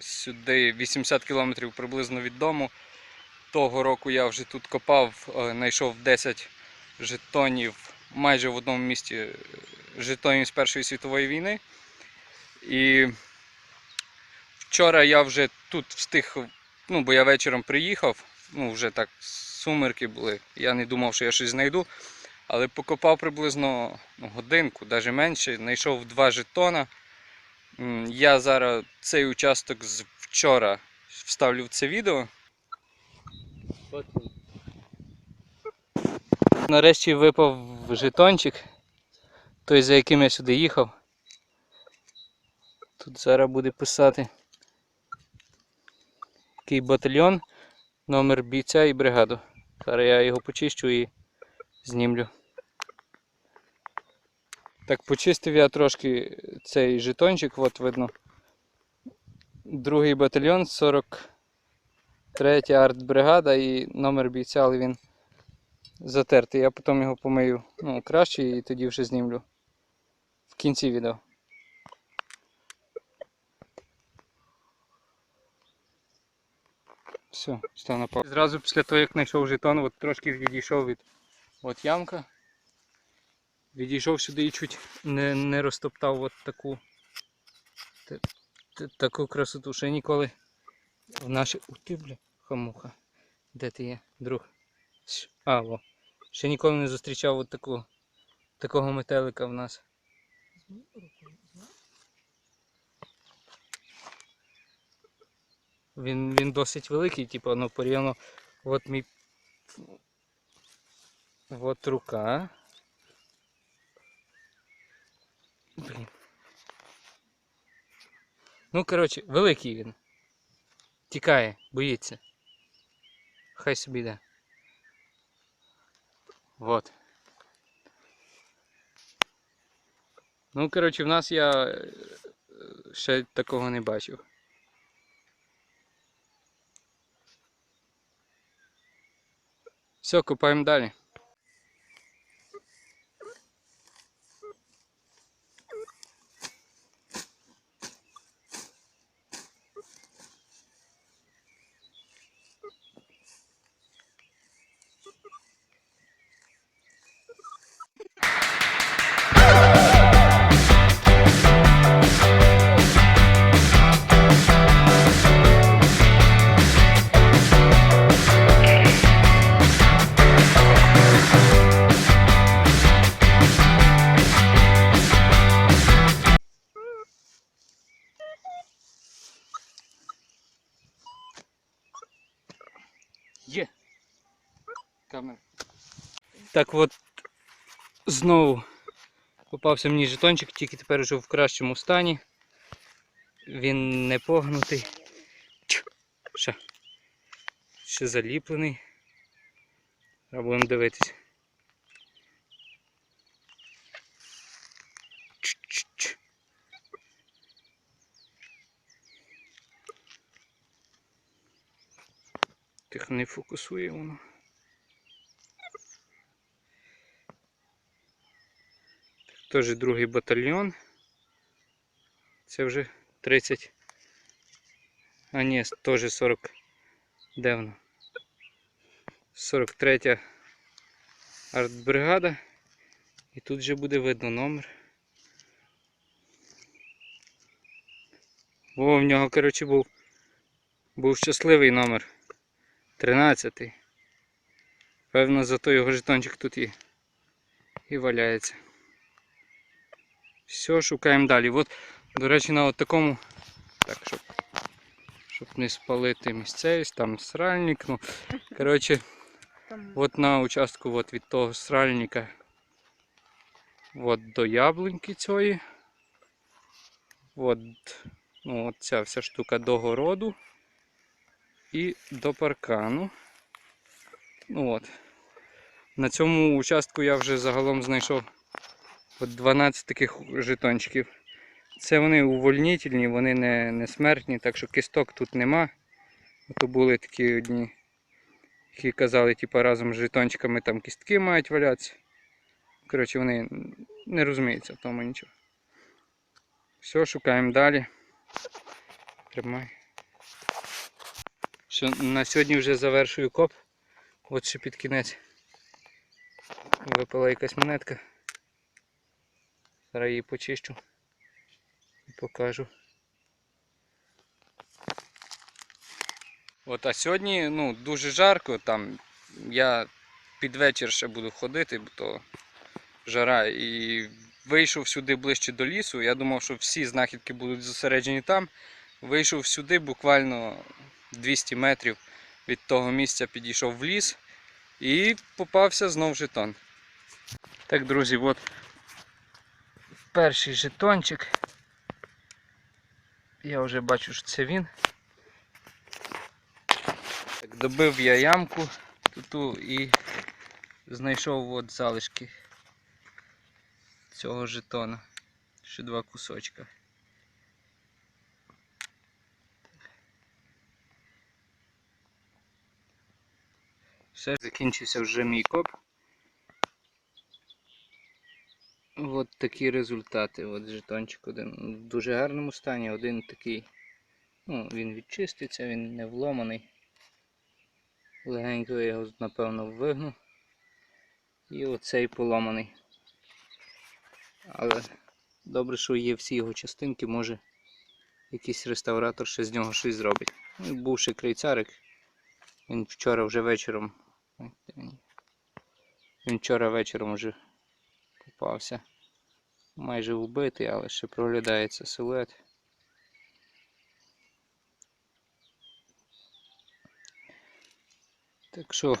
сюди 80 кілометрів приблизно від дому. Того року я вже тут копав, е, знайшов 10 жетонів майже в одному місті е, жетонів з Першої світової війни. І вчора я вже тут встиг, ну, бо я вечором приїхав, ну, вже так сумерки були. Я не думав, що я щось знайду. Але покопав приблизно ну, годинку, навіть менше, знайшов два жетона. Я зараз цей участок з вчора вставлю в це відео. Нарешті випав жетончик, той за яким я сюди їхав. Тут зараз буде писати який батальйон, номер бійця і бригаду. Зараз я його почищу і знімлю. Так, почистив я трошки цей жетончик, от видно. Другий батальйон, 43 артбригада і номер бійця, але він затертий. Я потім його помию ну, краще і тоді вже знімлю в кінці відео. Все, став на. Зразу після того, як знайшов жетон, от трошки відійшов від от ямка. Відійшов сюди і чуть не, не розтоптав от таку т- т- таку красоту. Ще ніколи в нашій... Ух ти, бля, хамуха. Де ти є, друг? А, во. Ще ніколи не зустрічав от таку, такого метелика в нас. Він, він досить великий, типу, ну порівняно. От мій. От рука. Блін. Ну, коротше, великий він. Тікає, боїться. Хай собі йде. Вот. Ну, коротше, в нас я е, ще такого не бачив. Все, копаємо далі. Камера. Так от знову попався мені жетончик, тільки тепер вже в кращому стані. Він не погнутий. Ще. Ще заліплений. Зараз будемо дивитись. Чу-чу-чу. Тих не фокусує воно. Теж другий батальйон. Це вже 30. А ні, теж 40. Де воно? 43 артбригада. І тут вже буде видно номер. О, в нього, коротше, був, був щасливий номер. 13. Певно, зато його жетончик тут і, і валяється. Все, шукаємо далі. От, до речі, на от такому, так, щоб, щоб не спалити місцевість, там сральник. Ну, коротше, от на участку от від того сральника от до яблуньки цієї. От, ну, от ця вся штука до городу і до паркану. Ну от. На цьому участку я вже загалом знайшов от 12 таких жетончиків. Це вони увольнительні, вони не, не смертні, так що кісток тут нема. Ото були такі одні, які казали, типу, разом з жетончиками там кістки мають валятися. Коротше, вони не розуміються в тому нічого. Все, шукаємо далі. Тримай. Що на сьогодні вже завершую коп. От ще під кінець. Випала якась монетка. Зараз її почищу і покажу. От, а сьогодні ну, дуже жарко, там я під вечір ще буду ходити, бо то жара. І вийшов сюди ближче до лісу. Я думав, що всі знахідки будуть зосереджені там. Вийшов сюди буквально 200 метрів від того місця підійшов в ліс і попався знов жетон. Так, друзі, от перший жетончик. Я вже бачу, що це він. Так, добив я ямку туту і знайшов от залишки цього жетона. Ще два кусочка. Все, закінчився вже мій коп. От такі результати. От жетончик один в дуже гарному стані, один такий. Ну, він відчиститься, він не вломаний. Легенько я його напевно вигну. І оцей поломаний. Але добре, що є всі його частинки, може якийсь реставратор ще з нього щось зробить. Ну, був ще крейцарик. Він вчора вже вечором. Він вчора вечором вже попався. Майже вбитий, але ще проглядається силует. Так що